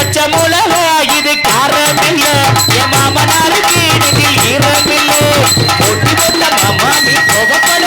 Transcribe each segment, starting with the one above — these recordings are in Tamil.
பச்சை மிளகா இது காரம் இல்ல என் மாமனாருக்கு இதில் ஈரம் இல்ல ஒட்டி போட்ட மாமா நீ கோபப்படலாமா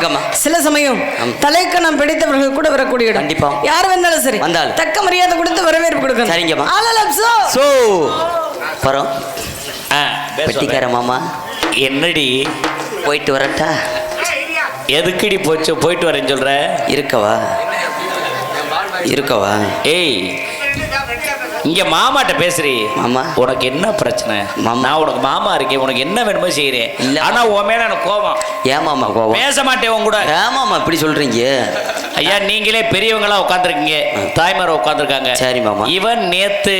ஆமாங்கம்மா. சில சமயம். தலைக்கணம் பிடித்தவர்கள் கூட வரக்கூடிய இடம். கண்டிப்பா. யார் வந்தாலும் சரி வந்தாலும். தக்க மரியாதை கொடுத்து வரவேற்பு கொடுக்கணும். சரிங்கம்மா. ஆலலம் சோ. சோ. பரம் பெட்டிக்கார மாமா. என்னடி? போயிட்டு வரட்டா? எதுக்குடி போச்சு? போயிட்டு வரேன்னு சொல்ற? இருக்கவா? இருக்கவா? ஏய். இங்க மாமாட்ட பேசுறி. மாமா. உனக்கு என்ன பிரச்சனை. நான் உனக்கு மாமா இருக்கேன் உனக்கு என்ன வேணுமோ செய்யறேன் இல்ல. ஆனா உன் மேல எனக்கு கோபம். ஏன் மாமா கோவம் பேச மாட்டேன் உன் கூட. ஏமாமா இப்படி சொல்றீங்க? ஐயா நீங்களே பெரியவங்களா உட்காந்துருக்கீங்க தாய்மார உட்காந்துருக்காங்க சரி மாமா. இவன் நேத்து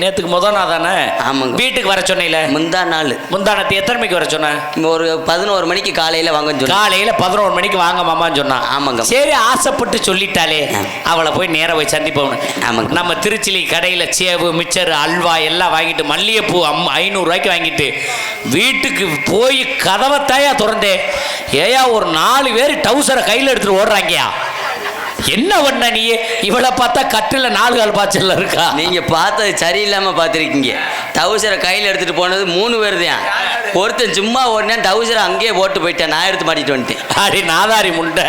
நேத்துக்கு முத நாள் தானே? ஆமாங்க. வீட்டுக்கு வர சொன்னீல. முந்தா நாள். முந்தானத்து எத்தனை மணிக்கு வர சொன்ன? ஒரு பதினோரு மணிக்கு காலையில வாங்கன்னு சொன்னா காலையில பதினோரு மணிக்கு வாங்க மாமான்னு சொன்னான் ஆமாங்க. சரி ஆசைப்பட்டு சொல்லிட்டாலே. அவளை போய் நேரா போய் சந்திப்போம் ஆமாங்க. நம்ம திருச்சிலி கடையில சேவு மிச்சர் அல்வா எல்லாம் வாங்கிட்டு மல்லிகைப்பூ அம் ஐநூறு ரூபாய்க்கு வாங்கிட்டு வீட்டுக்கு போய் கதவத்தாயா திறந்தே. ஏயா ஒரு நாலு பேர் டவுசரை கையில் எடுத்துட்டு ஓடுறாங்கயா? என்ன பண்ண நீ? இவளை பார்த்தா கட்டில நாலு கால் பாய்ச்சல்ல இருக்கா? நீங்க பார்த்தது சரியில்லாம பார்த்துருக்கீங்க. டவுசரை கையில் எடுத்துட்டு போனது மூணு பேர் தான் ஒருத்தன் சும்மா ஓடினேன் டவுசரை அங்கேயே போட்டு போயிட்டேன். நான் எடுத்து மாட்டிட்டு வந்துட்டேன். அடி நாதாரி முண்டை.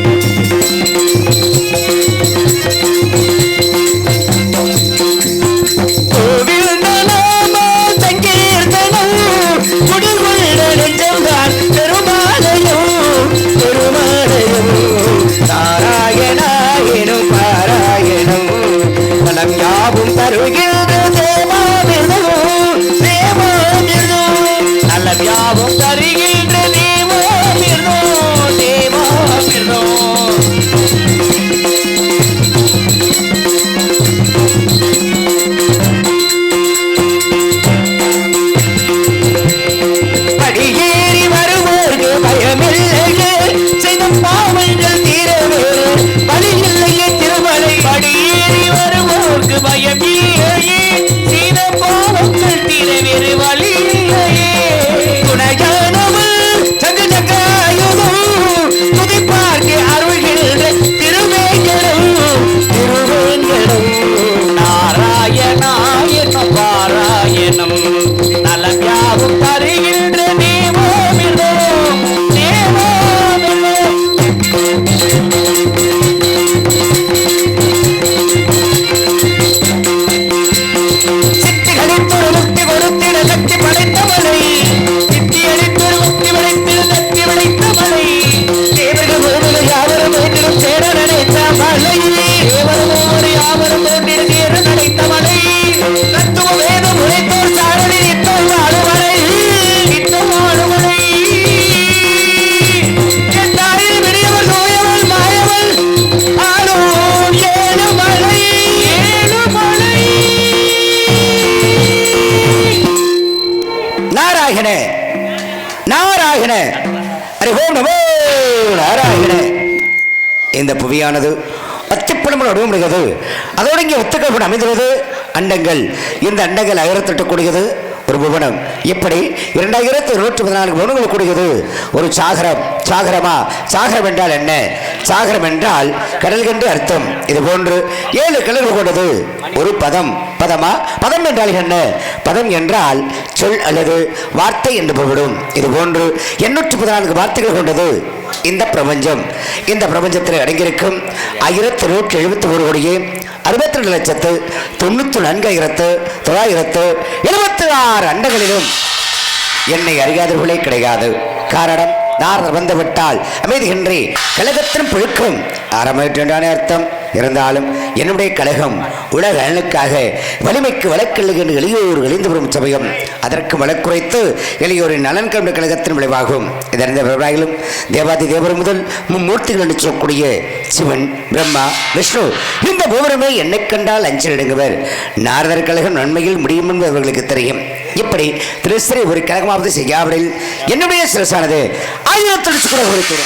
நாராயண. ஹரி ஓம் நமோ நாராயண. இந்த புவியானது அத்திப்படமும் நடுவமுடையது அதோடு இங்கே ஒத்துக்கப்பட அமைந்துள்ளது. அண்டங்கள் இந்த அண்டங்கள் ஆயிரத்தெட்டு கூடியது. ஒரு புவனம். இப்படி இரண்டாயிரத்தி இருநூற்றி பதினான்கு புவனங்கள் கூடியது. ஒரு சாகரம். சாகரமா? சாகரம் என்றால் என்ன? சாகரம் என்றால் கடல் அர்த்தம். இது போன்று ஏழு கடல்கள் கொண்டது. ஒரு பதம். பதமா? பதம் என்றால் என்ன? பதம் என்றால் சொல் அல்லது வார்த்தை என்று பொருளும் இது போன்று எண்ணூற்று பதினான்கு வார்த்தைகள் கொண்டது இந்த பிரபஞ்சம். இந்த பிரபஞ்சத்தில் அடங்கியிருக்கும் ஆயிரத்தி நூற்றி எழுபத்தி ஒரு கோடியே அறுபத்தி ரெண்டு லட்சத்து தொண்ணூற்றி நான்காயிரத்து தொள்ளாயிரத்து எழுபத்தி ஆறு அண்டங்களிலும் என்னை அறியாதவர்களே கிடையாது. காரணம் நான் வந்துவிட்டால் அமைதியின்றி கழகத்தின் புழுக்கும். ஆரம்பிட்டானே அர்த்தம். இருந்தாலும் என்னுடைய கழகம் உலக நலனுக்காக வலிமைக்கு வழக்கில்லை என்று எளியோர் எளிந்து வரும் சமயம் அதற்கு வழக்குரைத்து எளியோரின் நலன் கண்ட கழகத்தின் விளைவாகும். இதறிந்த விவராயிலும் தேவாதி தேவர் முதல் மும்மூர்த்திகள் என்று சொல்லக்கூடிய சிவன் பிரம்மா விஷ்ணு இந்த மூவருமே என்னை கண்டால் அஞ்சலிடுங்குவர் நாரதர் கழகம் நன்மையில் முடியும் என்பது அவர்களுக்கு தெரியும். இப்படி திருசிறை ஒரு கழகமாவது செய்யாவிடில் என்னுடைய சிறசானது ஆயிரத்தி கூட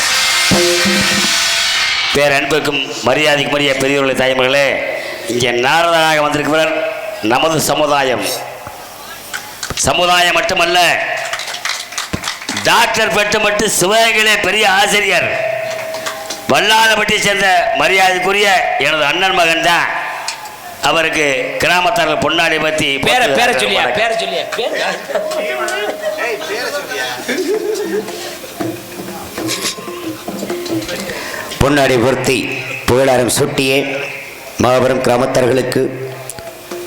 பேரன்புக்கும் மரியாதைக்கும் மரியாதை பெரியவர்களே தாய்மகளே இங்கே நாரதனாக வந்திருக்கிறவர் நமது சமுதாயம். சமுதாயம் மட்டுமல்ல டாக்டர் பெற்று மட்டும் சிவகங்களே பெரிய ஆசிரியர் வல்லாதபட்டியை சேர்ந்த மரியாதைக்குரிய எனது அண்ணன் மகன் தான். அவருக்கு கிராமத்தார்கள் பொன்னாடி பற்றி பேர பேர சொல்லியா? பேர சொல்லியா? பொன்னாடி பொருத்தி புகழாரம் சுட்டியே மாபெரும் கிராமத்தார்களுக்கு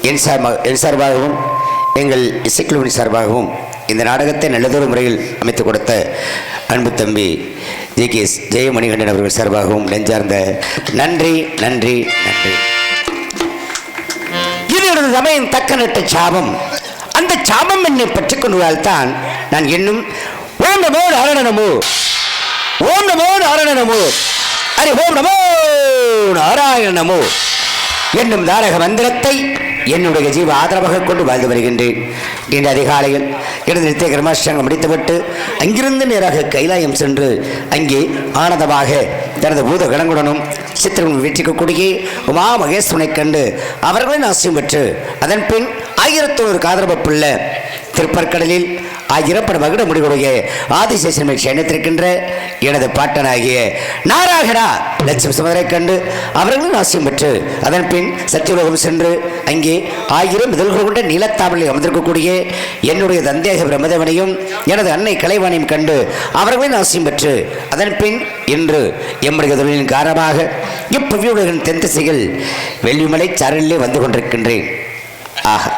என் சார்பாக என் சார்பாகவும் எங்கள் இசைக்குழுவின் சார்பாகவும் இந்த நாடகத்தை நல்லதொரு முறையில் அமைத்து கொடுத்த அன்பு தம்பி ஜி. கே. எஸ். ஜெயமணிகண்டன் அவர்கள் சார்பாகவும் நெஞ்சார்ந்த நன்றி நன்றி நன்றி. இது சமயம் தக்க நட்ட சாபம். அந்த சாபம் என்னை பற்றிக் கொண்டுவதால்தான் நான் இன்னும் ஓம் நமோ நாராயணமோ ஓம் நமோ ஹரி ஓம் நமோ நாராயணமோ என்னும் தாரக மந்திரத்தை என்னுடைய ஜீவ ஆதரவாக கொண்டு வாழ்ந்து வருகின்றேன். இன்று அதிகாலையில் எனது நித்திய கர்மாஷ்டங்கம் முடித்துவிட்டு அங்கிருந்து நேராக கைலாயம் சென்று அங்கே ஆனந்தமாக தனது பூத கணங்குடனும் சித்திரன் வீட்டிற்கக்கூடிய உமா மகேஸ்வரனைக் கண்டு அவர்களின் ஆசியம் பெற்று அதன் பின் ஆயிரத்தொரு காதரவ பிள்ளை திருப்பற்கடலில் ஆயிரப்பட மகிட முடிவுடைய ஆதிசேஷன் சேனத்திருக்கின்ற எனது பாட்டனாகிய நாராகடா லட்சுமி சுமதரை கண்டு அவர்களும் ஆசியம் பெற்று அதன் பின் சத்தியலோகம் சென்று அங்கே ஆயிரம் இதழ்கள் கொண்ட நீலத்தாமலில் அமர்ந்திருக்கக்கூடிய என்னுடைய தந்தேக பிரமதவனையும் எனது அன்னை கலைவாணியும் கண்டு அவர்களின் ஆசியம் பெற்று அதன் பின் இன்று எம்முடைய தொழிலின் காரணமாக இப்புவியுடன் தென் திசையில் வெள்ளிமலை சாரலிலே வந்து கொண்டிருக்கின்றேன். ஆக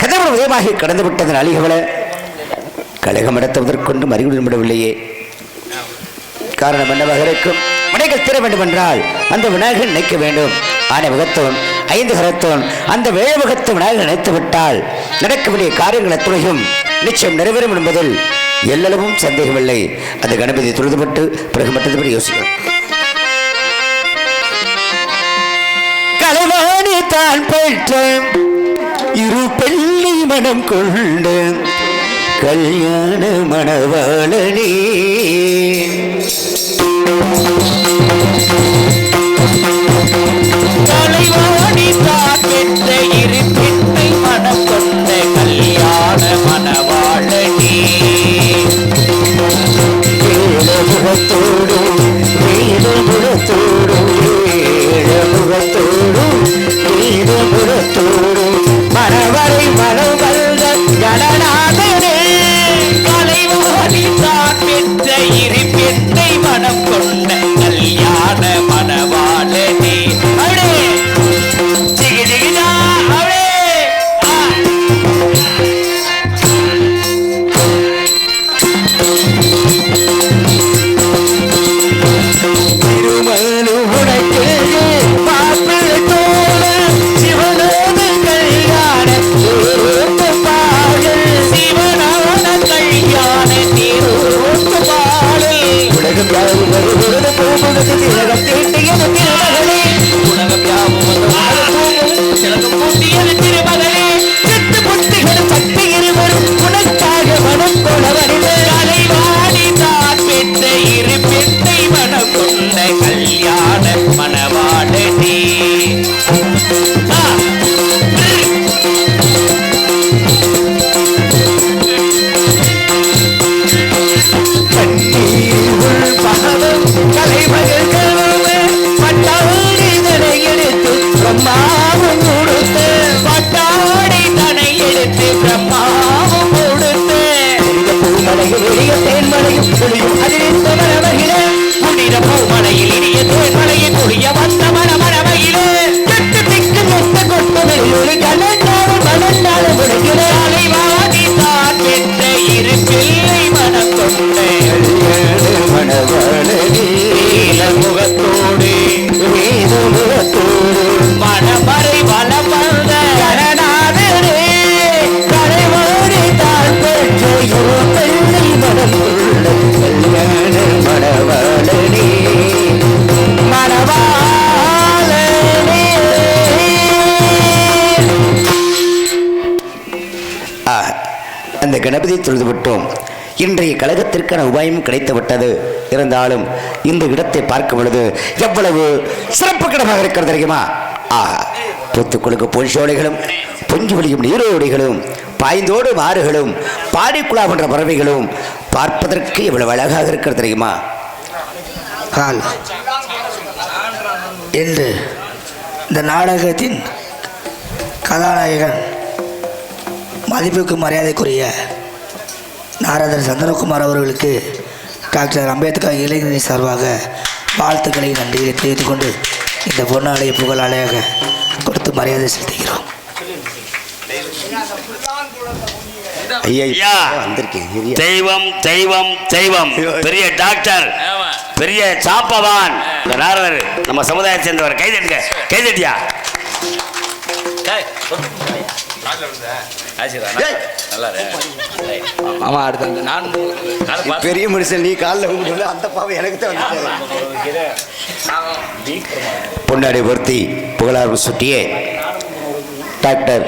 கதவு உதயமாகி கடந்து விட்டதன் அழிகவளை கழகம் நடத்துவதற்கொண்டு மறிகுடன் விடவில்லையே. காரணம் என்னவாக இருக்கும்? வினைகள் தீர வேண்டும் என்றால் அந்த விநாயகர் நினைக்க வேண்டும். ஆனை முகத்தவன் ஐந்து கரத்தவன் அந்த வேழ விநாயகர் நினைத்து விட்டால் நடக்க வேண்டிய காரியங்கள் அத்துணையும் நிச்சயம் நிறைவேறும் என்பதில் எல்லளவும் சந்தேகமில்லை. அந்த கணபதி தொழுதுபட்டு பிறகு மற்றபடி யோசிக்கும். கலைவாணி தான் பெற்ற மனம் கொண்ட கல்யாண மணவாளனே அந்த தொழுது விட்டோம் இன்றைய கழகத்திற்கான உபாயம் கிடைத்துவிட்டது. இருந்தாலும் இந்த இடத்தை பார்க்கும் பொழுது எவ்வளவு சிறப்பு கிடமாக இருக்கிறது தெரியுமா? ஆ பொத்துக்குழுக்கு பொன்சோலைகளும் பொஞ்சு வழியும் நீரோடைகளும் பாய்ந்தோடு மாறுகளும் பாடிக்குழா போன்ற பறவைகளும் பார்ப்பதற்கு இவ்வளவு அழகாக இருக்கிறது தெரியுமா? என்று இந்த நாடகத்தின் கதாநாயகன் மதிப்புக்கு மரியாதைக்குரிய நாரதர் சந்திரகுமார் அவர்களுக்கு டாக்டர் அம்பேத்கர் இளைஞரணி சார்பாக வாழ்த்துக்களை நன்றிகளை தெரிவித்துக் கொண்டு இந்த பொன்னாளைய புகழாலையாக கொடுத்து மரியாதை செலுத்துகிறோம். தெய்வம் தெய்வம் தெய்வம். பெரிய டாக்டர் பெரிய சாப்பவான் இந்த நாரதர் நம்ம சமுதாயத்தை சேர்ந்தவர். கைதட்டுங்க கைதட்டியா? ஆமா. அடுத்த அந்த நான் பெரிய மனுஷன் நீ காலில் அந்த பாவம் எனக்கு தான் பொன்னாடி பொருத்தி புகழாரம் சுட்டியே டாக்டர்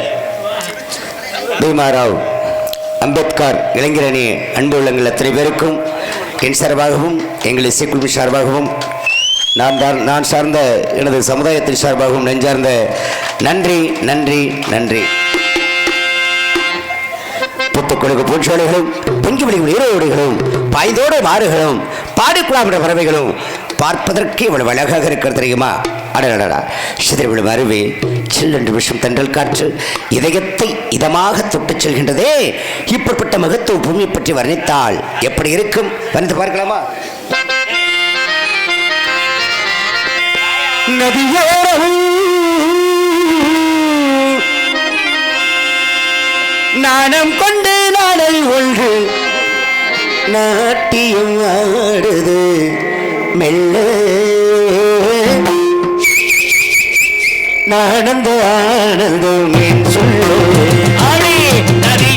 பீமாராவ் அம்பேத்கர் இளைஞரணி அன்பு உள்ளங்கள் அத்தனை பேருக்கும் என் சார்பாகவும் எங்கள் இசைக்குழு சார்பாகவும் நான் தான் நான் சார்ந்த எனது சமுதாயத்தின் சார்பாகவும் நெஞ்சார்ந்த நன்றி நன்றி நன்றி. முத்துக்குழுக்கு பூச்சோலைகளும் பொங்கி விழியும் நீரோடுகளும் பாய்ந்தோடு மாறுகளும் பாடிக்குழாமிட பறவைகளும் பார்ப்பதற்கு இவ்வளவு அழகாக இருக்கிறது தெரியுமா? அடடடா சிதறிவிடும் அருவி சில்லென்று விஷம் தென்றல் காற்று இதயத்தை இதமாக தொட்டுச் செல்கின்றதே. இப்படிப்பட்ட மகத்துவ பூமி பற்றி வர்ணித்தால் எப்படி இருக்கும்? வந்து பார்க்கலாமா? நதியோரம் நாணம் கொண்டு பாடல் ஒன்று. நாட்டியம் ஆடுது மெல்ல. நானந்த ஆனந்தம் என் சொல்லு. அடி நதி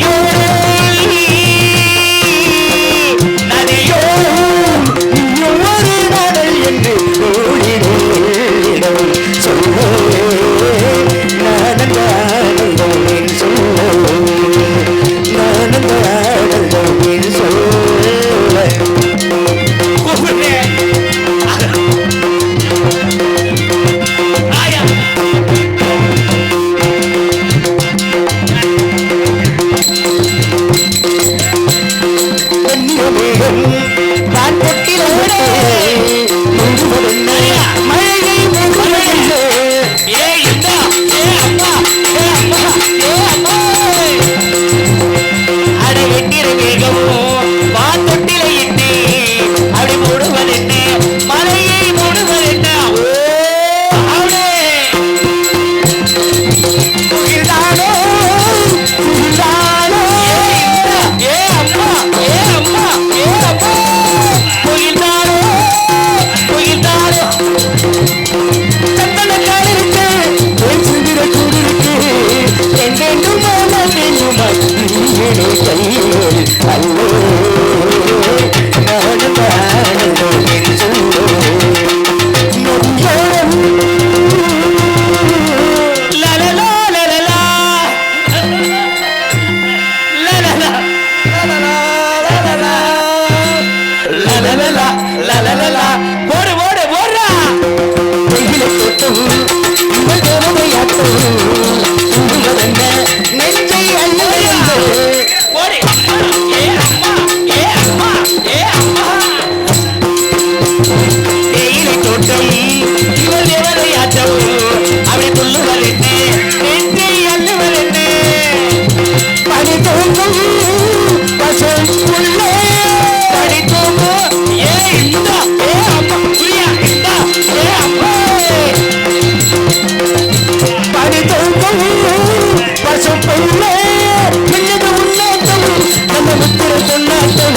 முத்திர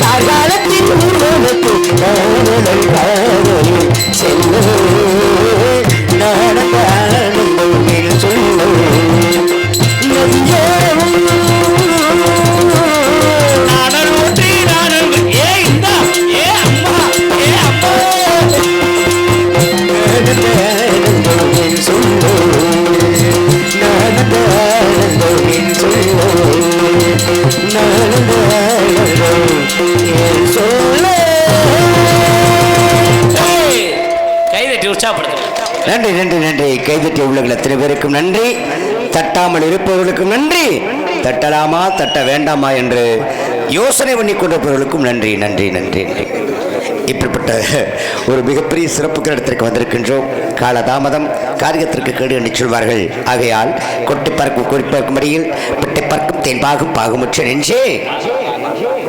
கார்காலத்தின் ஊர்வலத்து காதல் நன்றி நன்றி நன்றி. கைதட்டி உள்ளங்கள் எத்தனை பேருக்கும் நன்றி. தட்டாமல் இருப்பவர்களுக்கும் நன்றி. தட்டலாமா தட்ட வேண்டாமா என்று யோசனை பண்ணி கொண்டிருப்பவர்களுக்கும் நன்றி நன்றி நன்றி நன்றி. இப்படிப்பட்ட ஒரு மிகப்பெரிய சிறப்புகள் இடத்திற்கு வந்திருக்கின்றோம். காலதாமதம் காரியத்திற்கு கேடு என்று சொல்வார்கள். ஆகையால் கொட்டி பார்க்கும் குறிப்பார்க்கும் அடியில் பிட்டை பார்க்கும் தேன்பாகும் பாகுமுற்ற நெஞ்சே.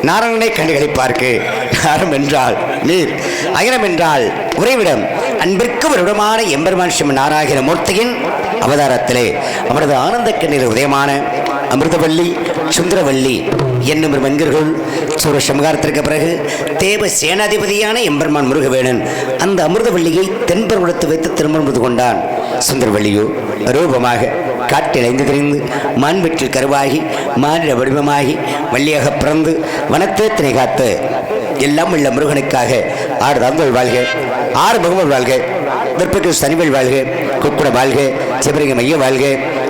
நாராயணனை கண்டுகளை பார்க்கு நாரம் என்றால் நீர் அகிலம் என்றால் உறைவிடம். அன்பிற்கு ஒரு எம்பெருமான் சிவன் நாராயண மூர்த்தியின் அவதாரத்திலே அவரது ஆனந்த கண்ணீர் உதயமான அமிர்தவள்ளி சுந்தரவள்ளி என்னும் இரு சூர சமகாரத்திற்கு பிறகு தேவ சேனாதிபதியான எம்பெருமான் முருகவேணன் அந்த அமிர்தவள்ளியை தென்பெருமிடத்து வைத்து திருமணம் கொண்டான். சுந்தரவள்ளியோ ரூபமாக காட்டில் ஐந்து திரிந்து மான்வெற்றில் கருவாகி மானிட வடிவமாகி வள்ளியாக பிறந்து வனத்தேத்தினை காத்து. எல்லாம் உள்ள முருகனுக்காக ஆறு தந்தல் வாழ்க ஆறு பகவல் வாழ்க விற்பக்கு சனிவல் வாழ்க குக்குட வாழ்க சிவரிங்க மைய வாழ்க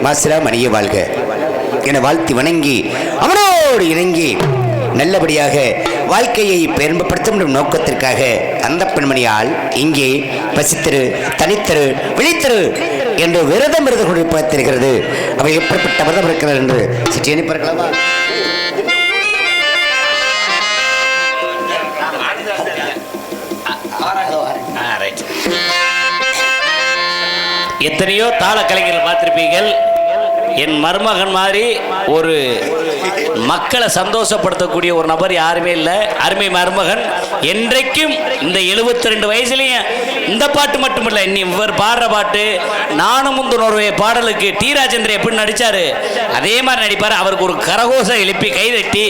மாசிலா மணிய வாழ்க. என வாழ்த்தி வணங்கி அவனோடு இணங்கி நல்லபடியாக வாழ்க்கையை பெரும்படுத்தும் என்ற நோக்கத்திற்காக அந்த பெண்மணியால் இங்கே பசித்திரு தனித்தரு விழித்தரு என்று விரதம் இருந்து கொண்டிருப்பத்திருக்கிறது அவை எப்படிப்பட்ட விரதம் இருக்கிறார் என்று சற்று எண்ணிப்பார்களவா எத்தனையோ தாள கலைஞர்கள் பார்த்திருப்பீர்கள். என் மருமகன் மாதிரி ஒரு மக்களை சந்தோஷப்படுத்தக்கூடிய ஒரு நபர் யாருமே இல்லை. அருமை மருமகன். என்றைக்கும் இந்த 72 ரெண்டு வயசுலேயும் இந்த பாட்டு மட்டும் இல்லை இன்னி இவர் பாடுற பாட்டு நானும் முந்துணர்வே பாடலுக்கு டி ராஜேந்திரன் எப்படி நடித்தார் அதே மாதிரி நடிப்பார். அவருக்கு ஒரு கரகோஷம் எழுப்பி கைதட்டி